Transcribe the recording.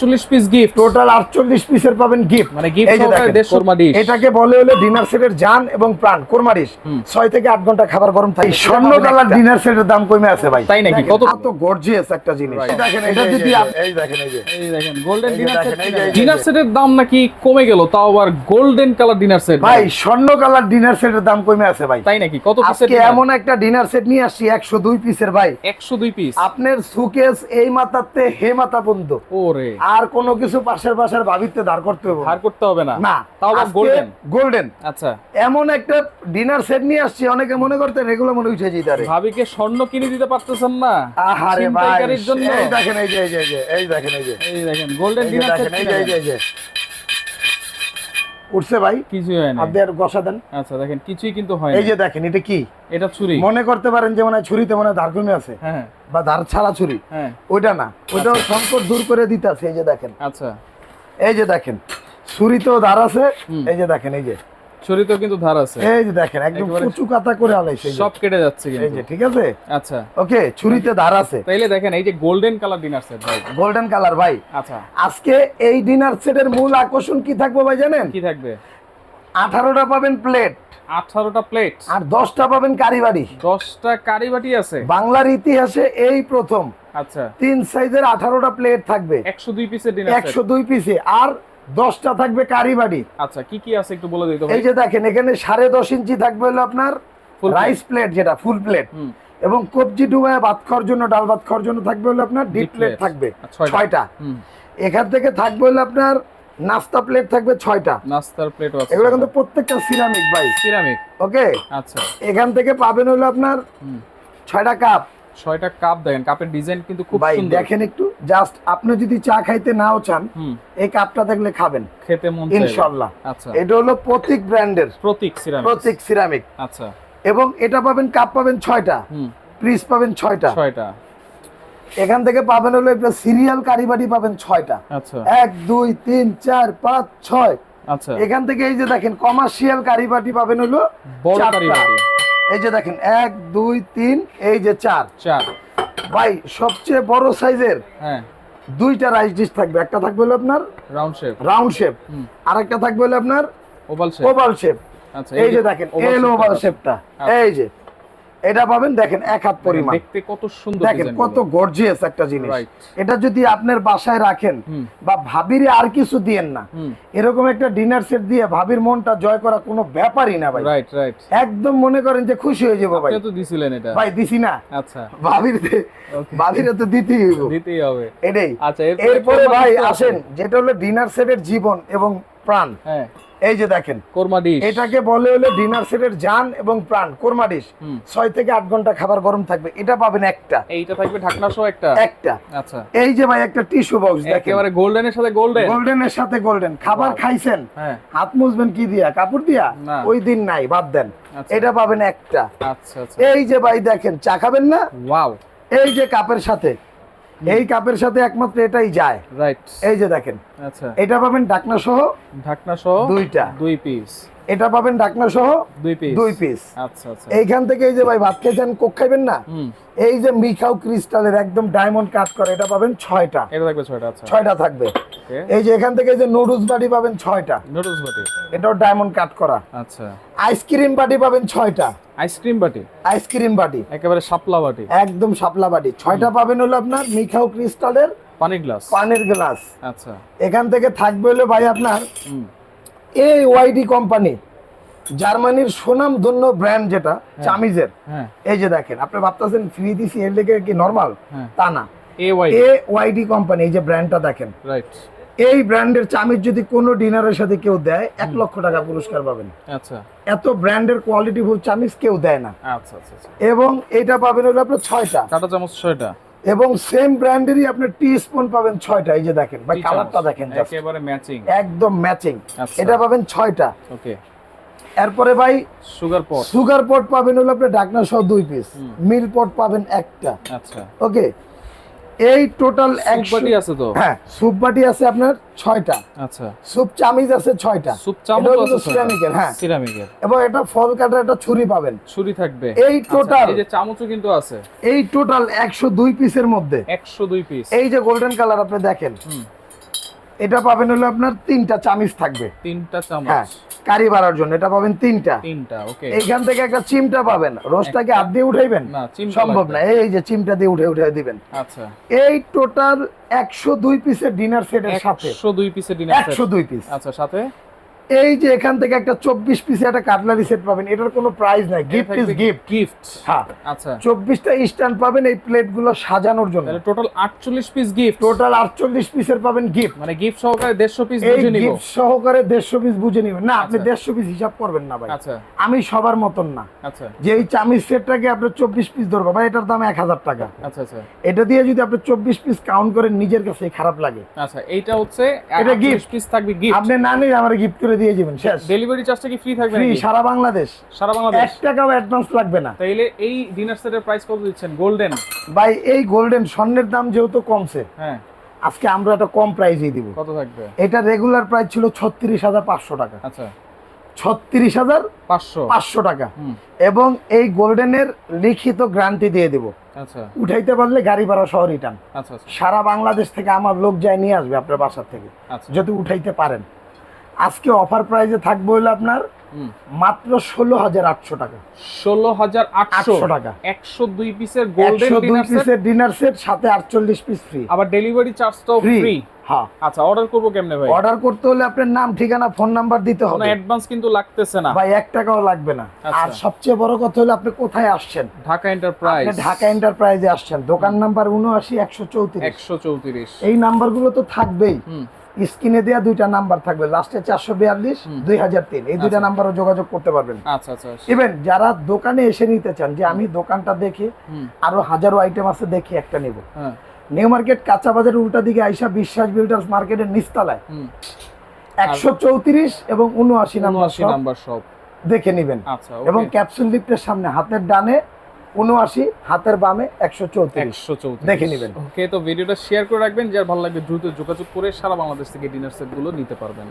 চল্লিশ piece gift total আটচল্লিশ পিসের পাবেন গিফট মানে gift সহকারে কোরমা ডিশ। এটাকে বলে হলো ডিনার সেটের জান এবং প্রাণ কোরমা ডিশ ছয় থেকে আট ঘণ্টা খাবার গরম থাকে। স্বর্ণ কালার ডিনার সেটের দাম কমে আছে ভাই। তাই নাকি? কত? কত গর্জিয়াস একটা জিনিস। দেখেন এটা যদি এই দেখেন এই যে। এই দেখেন গোল্ডেন ডিনার সেট ডিনার সেটের দাম নাকি কমে গেল তাও আবার গোল্ডেন কালার ডিনার সেট ভাই স্বর্ণ কালার ডিনার সেটের দাম কমে আছে ভাই। তাই নাকি? কত পিসের আজকে এমন একটা ডিনার সেট নিয়ে আসছি একশো দুই পিসের ভাই। একশো দুই পিস আপনার সুকেস এই মাথাতে হে মাথা পর্যন্ত ওরে। আর কোন কিছু পাশের পাশের ভাবিতে দাঁড় করতে হবে ধার করতে হবে না? না। তাও গোল্ডেন গোল্ডেন আচ্ছা। এমন একটা ডিনার সেট নিয়ে আসছি অনেকে মনে করতেন এগুলো মনে উঠে যেতে পারে। ভাবিকে স্বর্ণ কিনে দিতে পারতেছেন না? আহারে ভাই জন্য। এই দেখেন এই যে এই যে এই দেখেন এই যে এই দেখেন গোল্ডেন ডিনার সেট এই যে এই যে। উঠছে ভাই। কিছুই হয় না আপনি আর গসা দেন। আচ্ছা দেখেন কিছুই কিন্তু হয় এই যে দেখেন এটা কি? এটা ছুরি। মনে করতে পারেন যে মনে হয় ছুরিতে মনে হয় ধার কমে আছে। হ্যাঁ বা ধার ছাড়া ছুরি। হ্যাঁ। ওইটা না। ওইটাও সংকট দূর করে দিতে আছে এই যে দেখেন। আচ্ছা। এই যে দেখেন ছুরিতেও ধার আছে। এই যে দেখেন এই যে। কিন্তু ধার আছে। এই যে দেখেন একদম কুচু কাতা করে আলাইছে সব কেটে যাচ্ছে এই যে ঠিক আছে? আচ্ছা। ওকে ছুরিতে ধার আছে। তাইলে দেখেন এই যে গোল্ডেন কালার ডিনার সেট ভাই। গোল্ডেন কালার ভাই। আচ্ছা। আজকে এই ডিনার সেটের মূল আকর্ষণ কি থাকবে ভাই জানেন? কি থাকবে? আঠারোটা পাবেন প্লেট আঠারোটা প্লেট আর দশটা পাবেন কারিবাড়ি দশটা কারি বাটি আছে? বাংলার ইতিহাসে এই প্রথম। আচ্ছা। তিন সাইজের আঠারোটা প্লেট থাকবে। একশো দুই পিসের ডিনার একশো দুই পিসে আর দশটা থাকবে কারি বাড়ি। আচ্ছা কি কি আছে একটু বলে দিতে এই যে দেখেন এখানে সাড়ে দশ ইঞ্চি থাকবে হলো আপনার রাইস প্লেট যেটা ফুল প্লেট এবং কবজি ডুবায় ভাত খাওয়ার জন্য ডাল ভাত খাওয়ার জন্য থাকবে হলো আপনার ডিপ প্লেট থাকবে ছয়টা। ছয়টা। এখান থেকে থাকবে হলো আপনার নাস্তা প্লেট থাকবে ছয়টা। নাস্তার প্লেটও আছে এগুলো কিন্তু প্রত্যেকটা সিরামিক ভাই। সিরামিক ওকে আচ্ছা। এখান থেকে পাবেন হলো আপনার ছয়টা কাপ ছয়টা কাপ দেখেন কাপের ডিজাইন কিন্তু খুব সুন্দর। দেখেন একটু। জাস্ট আপনি যদি চা খাইতে নাও চান এই কাপটা দেখলে খাবেন। খেতে মন চাইবে। ইনশাল্লাহ। আচ্ছা। এটা হলো প্রতীক ব্র্যান্ডের। প্রতীক সিরামিক প্রতীক সিরামিক আচ্ছা। এবং এটা পাবেন কাপ পাবেন ছয়টা। পিস পাবেন ছয়টা। ছয়টা। এখান থেকে পাবেন হলো একটা সিরিয়াল কারিবাটি পাবেন ছয়টা। আচ্ছা। এক দুই তিন চার পাঁচ ছয়। আচ্ছা। এখান থেকে এই যে দেখেন কমার্শিয়াল কারিবাটি পাবেন হলো বড় চারটা। কারি বাটি এই যে দেখেন এক দুই তিন এই যে চার। চার। ভাই সবচেয়ে বড় সাইজের হ্যাঁ। দুইটা রাইস ডিশ থাকবে। একটা থাকবে হলো আপনার রাউন্ড শেপ রাউন্ড শেপ আর একটা থাকবে হলো আপনার ওভাল শেপ ওভাল শেপ আচ্ছা এই যে দেখেন এই ওভাল শেপটা। এই যে এটা পাবেন দেখেন এক হাত পরিমাণ। দেখতে কত সুন্দর দেখেন কত গর্জিয়াস একটা জিনিস। এটা যদি আপনার বাসায় রাখেন বা ভাবিরে আর কিছু দিয়েন না এরকম একটা ডিনার সেট দিয়ে ভাবির মনটা জয় করা কোনো ব্যাপারই না ভাই। রাইট রাইট একদম মনে করেন যে খুশি হয়ে যাব ভাই। তো দিছিলেন এটা। ভাই দিছি না। আচ্ছা। ভাবির. ভাবিরে তো দিতেই হইব। দিতেই হবে। এটাই। আচ্ছা এরপরে ভাই? আসেন যেটা হলো ডিনার সেটের জীবন এবং প্রাণ। হ্যাঁ। এই যে দেখেন কোরমা ডিশ। এটাকে বলে হলো ডিনার সেটের জান এবং প্রাণ কোরমা ডিশ। ছয় থেকে আট ঘণ্টা খাবার গরম থাকবে এটা পাবেন একটা। এইটা থাকবে ঢাকনা সহ একটা? একটা। আচ্ছা। এই যে ভাই একটা টিস্যু বক্স দেখেন। একেবারে গোল্ডেনের সাথে গোল্ডেন গোল্ডেনের সাথে গোল্ডেন খাবার খাইছেন হ্যাঁ। হাত মুছবেন কি দিয়া? কাপড় দিয়া? ওই দিন নাই বাদ দেন। আচ্ছা। এটা পাবেন একটা। আচ্ছা আচ্ছা। এই যে ভাই দেখেন চা খাবেন না? ওয়াও এই যে কাপের সাথে। এই কাপের সাথে একমাত্র এটাই যায়। রাইট এই যে দেখেন। আচ্ছা। এটা পাবেন ঢাকনা সহ ঢাকনা সহ দুইটা। দুই পিস এটা পাবেন ঢাকনা সহ দুই পিস দুই পিস আচ্ছা আচ্ছা। এইখান থেকে এই যে ভাই ভাত খেয়েছেন কোক খাইবেন না? এই যে মিখাও ক্রিস্টালের একদম ডায়মন্ড কাট করে এটা পাবেন ছয়টা। এটা থাকবে ছয়টা আচ্ছা। ছয়টা থাকবে। এই যে এখান থেকে যে নুডলস বাটি পাবেন ছয়টা। নুডলস বাটি। এটাও ডায়মন্ড কাট করা। আচ্ছা। আইসক্রিম বাটি পাবেন ছয়টা। আইসক্রিম বাটি? আইসক্রিম বাটি। একেবারে শাপলা বাটি। একদম শাপলা বাটি। ছয়টা পাবেন হলো আপনার মিখাও ক্রিস্টালের পানি গ্লাস। পানির গ্লাস। আচ্ছা। এখান থেকে থাকবে হলো ভাই আপনার এই ওয়াইডি কোম্পানি জার্মানির সুনাম ধন্য ব্র্যান্ড যেটা চামিজের। হ্যাঁ। এই যে দেখেন আপনি ভাবতেছেন ফ্রি দিছি এর লেগে কি নর্মাল হ্যাঁ। তা না। এ ওয়াইডি কোম্পানি এই যে ব্র্যান্ডটা দেখেন। রাইট এই ব্র্যান্ডের যদি কোনো ডিনারের সাথে কেউ দেয় এক লক্ষ টাকা পুরস্কার পাবেন। আচ্ছা। এত ব্র্যান্ডের কোয়ালিটি ফুল কেউ দেয় না। আচ্ছা আচ্ছা আচ্ছা। এবং এটা পাবেন হলো আপনার ছয়টা। কাটা চামচ ছয়টা। এবং সেম ব্র্যান্ডেরই আপনার টি স্পুন পাবেন ছয়টা। এই যে দেখেন ভাই কালারটা দেখেন just। একেবারে ম্যাচিং একদম ম্যাচিং আচ্ছা। এটা পাবেন ছয়টা। ওকে এরপরে ভাই সুগার পট সুগার পট পাবেন হলো আপনার ডাকনা সহ দুই পিস মিল পট পাবেন একটা। আচ্ছা। ওকে এই টোটাল এক বাটি আছে তো? হ্যাঁ স্যুপ বাটি আছে আপনার ছয়টা। আচ্ছা। স্যুপ চামিজ আছে ছয়টা। সুপ চামচ আছে সিরামিকের, হ্যাঁ। সিরামিকের এবং এটা ফল কাটার একটা ছুরি পাবেন। ছুরি থাকবে। এই টোটাল total- এই যে চামচও কিন্তু আছে। এই টোটাল একশো দুই পিসের মধ্যে। একশো দুই পিস এই যে গোল্ডেন কালার আপনি দেখেন। হুম। এটা পাবেন হলো আপনার তিনটা চামিচ থাকবে। তিনটা হ্যাঁ। চামচ কারি বাড়ার জন্য এটা পাবেন তিনটা। তিনটা ওকে এইখান থেকে একটা চিমটা পাবেন রোজটাকে হাত দিয়ে উঠাইবেন? সম্ভব। না এই যে চিমটা দিয়ে উঠে উঠে দিবেন। আচ্ছা। এই টোটাল একশো দুই পিসের ডিনার সেটের সাথে। একশো দুই পিসের ডিনার একশো দুই পিস আচ্ছা সাথে? এই যে এখান থেকে একটা চব্বিশ পিসের একটা কাটলারি সেট পাবেন এটার কোনো প্রাইস নাই গিফট ইজ গিফট গিফট হ্যাঁ। আচ্ছা। চব্বিশটা স্ট্যান্ড পাবেন এই প্লেটগুলো সাজানোর জন্য। টোটাল আটচল্লিশ পিস গিফট টোটাল আটচল্লিশ পিসের পাবেন গিফট মানে গিফট সহকারে দেড়শো পিস বুঝে নিব। গিফট সহকারে দেড়শো পিস বুঝে নিবেন না আপনি আচ্ছা। দেড়শো পিস হিসাব করবেন না ভাই। আচ্ছা। আমি সবার মতন না। আচ্ছা। যে এই চামিচ সেটটাকে আপনার চব্বিশ পিস ধরবো ভাই এটার দাম এক হাজার টাকা। আচ্ছা আচ্ছা। এটা দিয়ে যদি আপনি চব্বিশ পিস কাউন্ট করেন নিজের কাছে খারাপ লাগে। আচ্ছা এইটা হচ্ছে এটা গিফট পিস থাকবে গিফট আপনি না নিয়ে আমার গিফট করে দিয়ে যাবেন শেষ। ডেলিভারি চার্জটা কি ফ্রি থাকবে ফ্রি সারা বাংলাদেশ। সারা বাংলাদেশ? এক টাকাও অ্যাডভান্স লাগবে না। তাইলে এই ডিনার সেটের প্রাইস কত দিচ্ছেন? গোল্ডেন ভাই এই গোল্ডেন স্বর্ণের দাম যেহেতু কমছে হ্যাঁ। আজকে আমরা একটা কম প্রাইসেই দিব। কত থাকবে? এটা রেগুলার প্রাইস ছিল ছত্রিশ হাজার পাঁচশো টাকা। আচ্ছা। ছত্রিশ হাজার পাঁচশো। পাঁচশো। টাকা। এবং এই গোল্ডেনের লিখিত গ্যারান্টি দিয়ে দেব। আচ্ছা। উঠাইতে পারলে গাড়ি ভাড়া সহ রিটার্ন আচ্ছা আচ্ছা। সারা বাংলাদেশ থেকে আমার লোক যায় নিয়ে আসবে আপনার বাসার থেকে যদি উঠাইতে পারেন। আজকে অফার প্রাইসে থাকবে হলো আপনার মাত্র ষোলো হাজার আটশো টাকা। ষোলো হাজার আটশো। টাকা। একশো দুই পিসের গোল্ডেন দুই পিসের ডিনার সেট সাথে আটচল্লিশ পিস ফ্রি আবার ডেলিভারি চার্জটাও ফ্রি ফ্রি হ্যাঁ। আচ্ছা অর্ডার করব কেমনে ভাই? অর্ডার করতে হলে আপনার নাম ঠিকানা ফোন নাম্বার দিতে হবে। অ্যাডভান্স কিন্তু লাগতেছে না। ভাই এক টাকাও লাগবে না। আচ্ছা। আর সবচেয়ে বড় কথা হলো আপনি কোথায় আসছেন? ঢাকা এন্টারপ্রাইজ ঢাকা এন্টারপ্রাইজে আসছেন। দোকান নাম্বার উনআশি একশো চৌত্রিশ। একশো চৌত্রিশ। এই নাম্বারগুলো তো থাকবেই। হুম। স্ক্রিনে দেওয়া দুইটা নাম্বার থাকবে। লাস্টে চারশো বিয়াল্লিশ দুই হাজার তিন। এই দুইটা আচ্ছা। নাম্বারও যোগাযোগ করতে পারবেন। আচ্ছা আচ্ছা ইভেন যারা দোকানে এসে নিতে চান যে আমি দোকানটা দেখে আরও হাজারো আইটেম আছে দেখে একটা নিব। নিউ মার্কেট কাঁচা বাজারের উল্টা দিকে আইসা বিশ্বাস বিল্ডার্স মার্কেটের নিচতলায়। হুম। একশো চৌত্রিশ এবং উনআশি নাম্বার সব দেখে নিবেন। আচ্ছা এবং এবং ক্যাপসুল লিফটের সামনে হাতের ডানে উনআশি হাতের বামে একশো চৌত্রিশ। দেখে নেবেন। ওকে তো ভিডিওটা শেয়ার করে রাখবেন যার ভালো লাগবে দ্রুত যোগাযোগ করে সারা বাংলাদেশ থেকে ডিনার সেটগুলো নিতে পারবেন।